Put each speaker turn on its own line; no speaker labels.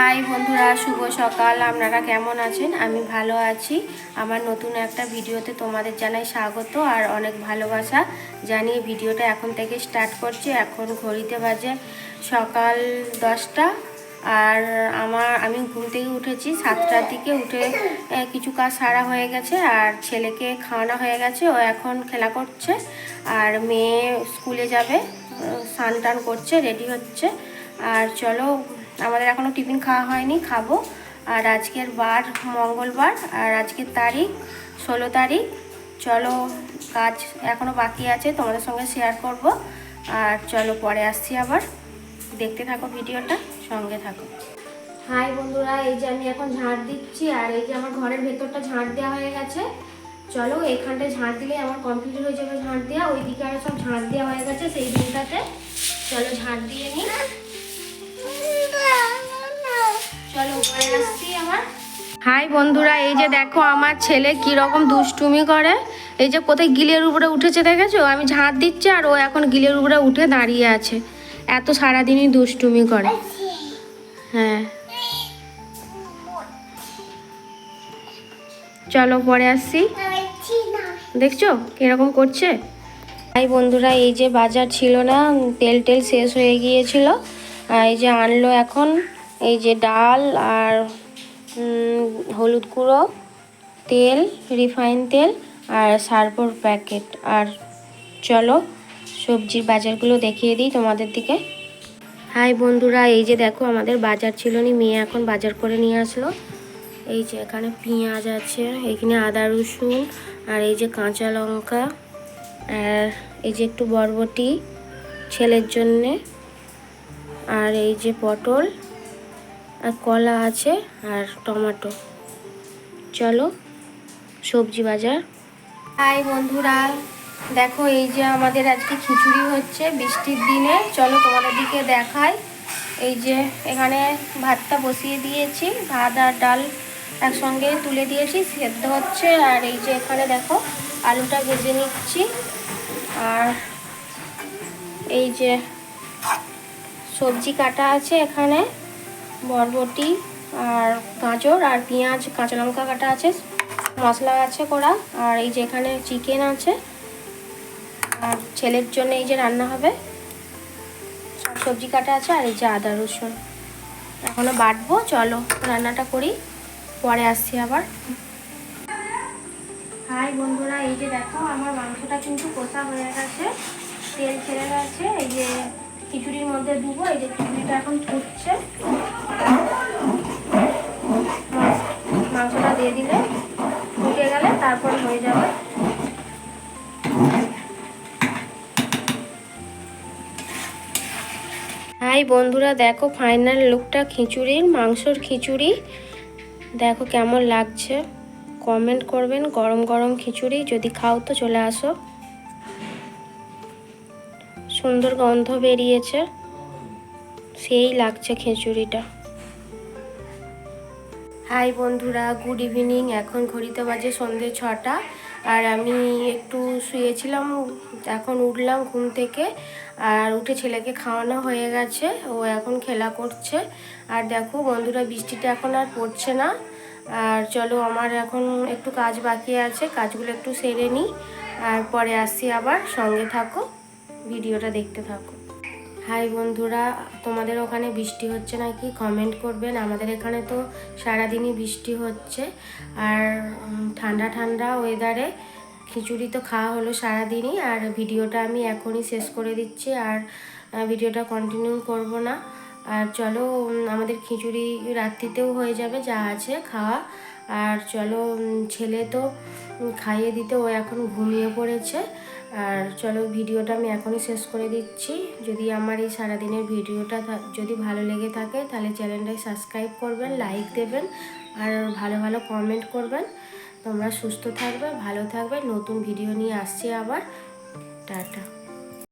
High বন্ধুরা, শুভ সকাল। আপনারা কেমন আছেন? আমি ভালো আছি। আমার নতুন একটা ভিডিওতে তোমাদের জানাই স্বাগত আর অনেক ভালোবাসা। জানিয়ে ভিডিওটা এখন থেকে স্টার্ট করছি। এখন ঘড়িতে বাজে সকাল দশটা আর আমার, আমি ঘুম থেকে উঠেছি। সাতটার দিকে উঠে কিছু কাজ সারা হয়ে গেছে আর ছেলেকে খাওয়ানো হয়ে গেছে। ও এখন খেলা করছে আর মেয়ে স্কুলে যাবে। স্নান টান করছে, রেডি হচ্ছে। আর চলো আমাদের এখনও টিফিন খাওয়া হয়নি, খাব। আর আজকের বার মঙ্গলবার, আর আজকের তারিখ ষোলো তারিখ। চলো, কাজ এখনও বাকি আছে, তোমাদের সঙ্গে শেয়ার করব। আর চলো, পরে আসছি আবার। দেখতে থাকো ভিডিওটা, সঙ্গে থাকো। হাই বন্ধুরা, এই যে আমি এখন ঝাড় দিচ্ছি, আর এই যে আমার ঘরের ভেতরটা ঝাড় দেওয়া হয়ে গেছে। চলো এইখানটায় ঝাড় দিলে আমার কমপ্লিট হয়ে যাবে ঝাড় দেওয়া। ওইদিকে আর সব ঝাড় দেওয়া হয়ে গেছে সেই দিনটাতে। চলো ঝাড় দিয়ে নিই হাই বন্ধুরা, এই যে দেখো আমার ছেলে কি রকম দুষ্টুমি করে। এই যে কোথায় গিলের উপরে উঠেছে দেখেছ? আমি ঝাঁট দিচ্ছি আর ও এখন গিলের উপরে উঠে দাঁড়িয়ে আছে। এত সারাদিনই দুষ্টুমি করে। হ্যাঁ। চলো, পরে আসছি। দেখছ কীরকম করছে? তাই বন্ধুরা, এই যে বাজার ছিল না, তেল টেল শেষ হয়ে গিয়েছিল। এই যে আনলো এখন। এই যে ডাল আর হলুদ গুঁড়ো, তেল রিফাইন তেল আর সার্ফর প্যাকেট আর চলো সবজির বাজারগুলো দেখিয়ে দিই তোমাদের দিকে। হাই বন্ধুরা, এই যে দেখো আমাদের বাজার ছিল নি, মেয়ে এখন বাজার করে নিয়ে আসলো। এই যে এখানে পেঁয়াজ আছে, এখানে আদা রসুন আর এই যে কাঁচা লঙ্কা আর এই যে একটু বরবটি ছেলের জন্যে। আর এই যে পটল আর কলা আছে আর টমেটো। চলো, সবজি বাজার। হাই বন্ধুরা, দেখো এই যে আমাদের আজকে খিচুড়ি হচ্ছে বৃষ্টির দিনে। চলো তোমাদের দিকে দেখাই। এই যে এখানে ভাতটা বসিয়ে দিয়েছি, ভাত আর ডাল একসঙ্গে তুলে দিয়েছি, সেদ্ধ হচ্ছে। আর এই যে এখানে দেখো আলুটা ভেজে নিচ্ছি। আর এই যে সবজি কাটা আছে এখানে। বরবটি আর গাজর আর পেঁয়াজ, কাঁচা লঙ্কা কাটা আছে, মশলা আছে করা আর এই যে এখানে চিকেন আছে। আর ছেলের জন্য এই যে রান্না হবে, সব সবজি কাটা আছে, আর এই যে আদা, রসুন। এখনও বাটবো, চলো রান্নাটা করি, পরে আসছি আবার। হাই বন্ধুরা, এই যে দেখো, আমার মাংসটা কিন্তু কষা হয়ে গেছে, তেল ছেড়ে গেছে, এই যে খিচুড়ির মধ্যে ধুবো এই যে খিচুড়িটা এখন ফুটছে। মাংসটা দিয়ে দিলে ফুটে গেলে তারপর হয়ে যাবে। হাই বন্ধুরা, দেখো ফাইনাল লুকটা খিচুড়ির, মাংসর খিচুড়ি। দেখো কেমন লাগছে। কমেন্ট করবেন, গরম গরম খিচুড়ি। যদি খাও তো চলে আসো। সুন্দর গন্ধ বেরিয়েছে। সেই লাগছে খিচুড়িটা। হাই বন্ধুরা, গুড ইভিনিং। এখন ঘড়িতে বাজে সন্ধে ছটা। আর আমি একটু শুয়েছিলাম, এখন উঠলাম ঘুম থেকে। আর উঠে ছেলেকে খাওয়ানো হয়ে গেছে, ও এখন খেলা করছে। আর দেখো বন্ধুরা, বৃষ্টিটা এখন আর পড়ছে না। আর চলো, আমার এখন একটু কাজ বাকি আছে, কাজগুলো একটু সেরে নিই। আর পরে আসছি আবার, সঙ্গে থাকো। ভিডিওটা দেখতে থাকো। হাই বন্ধুরা, তোমাদের ওখানে বৃষ্টি হচ্ছে নাকি? কমেন্ট করবেন। আমাদের এখানে তো সারাদিনই বৃষ্টি হচ্ছে। আর ঠান্ডা ঠান্ডা ওয়েদারে খিচুড়ি তো খাওয়া হলো সারাদিনই। আর ভিডিওটা আমি এখনই শেষ করে দিচ্ছি। আর ভিডিওটা কন্টিনিউ করব না। আর চলো আমাদের খিচুড়ি রাত্রিতেও হয়ে যাবে। যা আছে খাওয়া। আর চলো ছেলে তো খাইয়ে দিতে ও এখন ঘুমিয়ে পড়েছে। আর চলো, ভিডিওটা আমি এখনই শেষ করে দিচ্ছি। যদি আমার এই সারাদিনের ভিডিওটা যদি ভালো লেগে থাকে, তাহলে চ্যানেলটাই সাবস্ক্রাইব করবেন, লাইক দেবেন, আর ভালো ভালো কমেন্ট করবেন। তোমরা সুস্থ থাকবে, ভালো থাকবে। নতুন ভিডিও নিয়ে আসছি আবার। টাটা।